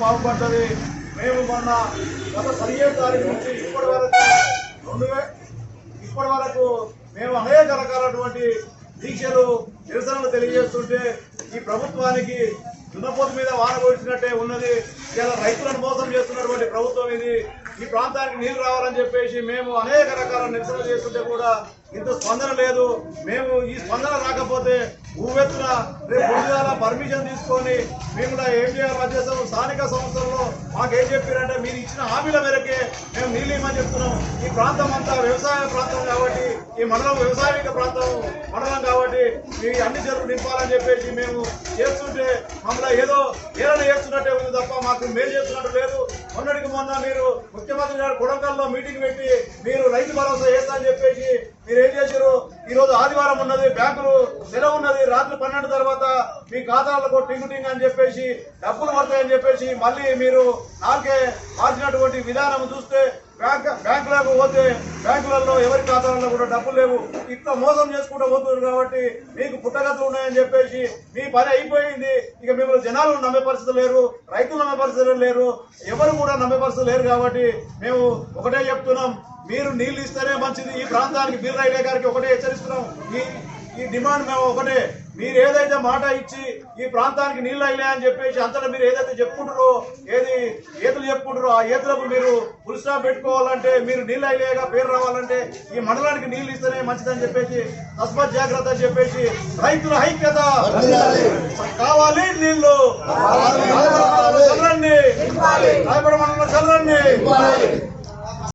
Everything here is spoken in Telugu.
బాగుపడ్డది. మేము మొన్న గత పదిహేను తారీఖు నుంచి ఇప్పటి వరకు రెండు ఇప్పటి వరకు మేము అనేక రకాలటువంటి దీక్షలు నిరసనలు తెలియజేస్తుంటే ఈ ప్రభుత్వానికి దున్నపోతు మీద వాన కొడిచినట్టే ఉన్నది. ఇలా రైతులను మోసం చేస్తున్నటువంటి ప్రభుత్వం ఇది. ఈ ప్రాంతానికి నీళ్ళు రావాలని చెప్పేసి మేము అనేక రకాల నిరసనలు చేస్తుంటే కూడా ఇంత స్పందన లేదు. మేము ఈ స్పందన రాకపోతే ఊవెత్తున రేపు పర్మిషన్ తీసుకొని మేము కూడా ఏం చేయాలి మధ్యస్థం స్థానిక సంస్థల్లో మాకేం చెప్పారంటే మీరు ఇచ్చిన హామీల మేరకే మేము నీళ్ళు ఇవ్వమని చెప్తున్నాం. ఈ ప్రాంతం అంతా వ్యవసాయ ప్రాంతం కాబట్టి ఈ మండలం వ్యవసాయక ప్రాంతం మండలం కాబట్టి మీ అన్ని చెరువులు నింపాలని చెప్పేసి మేము చేస్తుంటే మమ్మల్ని ఏదో ఏదైనా చేస్తున్నట్టే ఉంది తప్ప మాకు మేలు చేస్తున్నట్టు లేదు. మొన్నటికి మొన్న మీరు ముఖ్యమంత్రి గారు కొడంకల్లో మీటింగ్ పెట్టి మీరు రైతు భరోసా చేస్తా అని చెప్పేసి మీరు ఏం చేశారు? ఈరోజు ఆదివారం ఉన్నది బ్యాంకులు సెలవు ఉన్నది రాత్రి పన్నెండు తర్వాత మీ ఖాతాలకు టింగు టింగ్ అని చెప్పేసి డబ్బులు పడతాయని చెప్పేసి మళ్ళీ మీరు నాకే మార్చినటువంటి విధానం చూస్తే బ్యాంక్ బ్యాంకులకు పోతే బ్యాంకులలో ఎవరి ఖాతాలలో కూడా డబ్బులు లేవు. ఇంత మోసం చేసుకుంటూ పోతున్నారు కాబట్టి మీకు పుట్టగతులు ఉన్నాయని చెప్పేసి మీ పని అయిపోయింది. ఇక మిమ్మల్ని జనాలు నమ్మే పరిస్థితి లేరు రైతులు నమ్మే పరిస్థితులు లేరు ఎవరు కూడా నమ్మే పరిస్థితి లేరు కాబట్టి మేము ఒకటే చెప్తున్నాం. మీరు నీళ్ళు ఇస్తేనే మంచిది. ఈ ప్రాంతానికి బీర్ రైలే గారికి ఒకటే హెచ్చరిస్తున్నాం. ఈ ఈ డిమాండ్ మేము ఒకటే. మీరు ఏదైతే మాట ఇచ్చి ఈ ప్రాంతానికి నీళ్ళు అయినా అని చెప్పేసి అంతటా మీరు ఏదైతే చెప్పుకుంటారో ఏది ఏతులు చెప్పుకుంటారో ఆ ఏతులకు మీరు ఫుల్ పెట్టుకోవాలంటే మీరు నీళ్ళు అయిలేగా పేరు రావాలంటే ఈ మండలానికి నీళ్ళు ఇస్తేనే మంచిదని చెప్పేసి తస్మత్ జాగ్రత్త అని చెప్పేసి రైతుల ఐక్యత కావాలి నీళ్ళు చల్లండి రాయపడ మండలం చల్లండి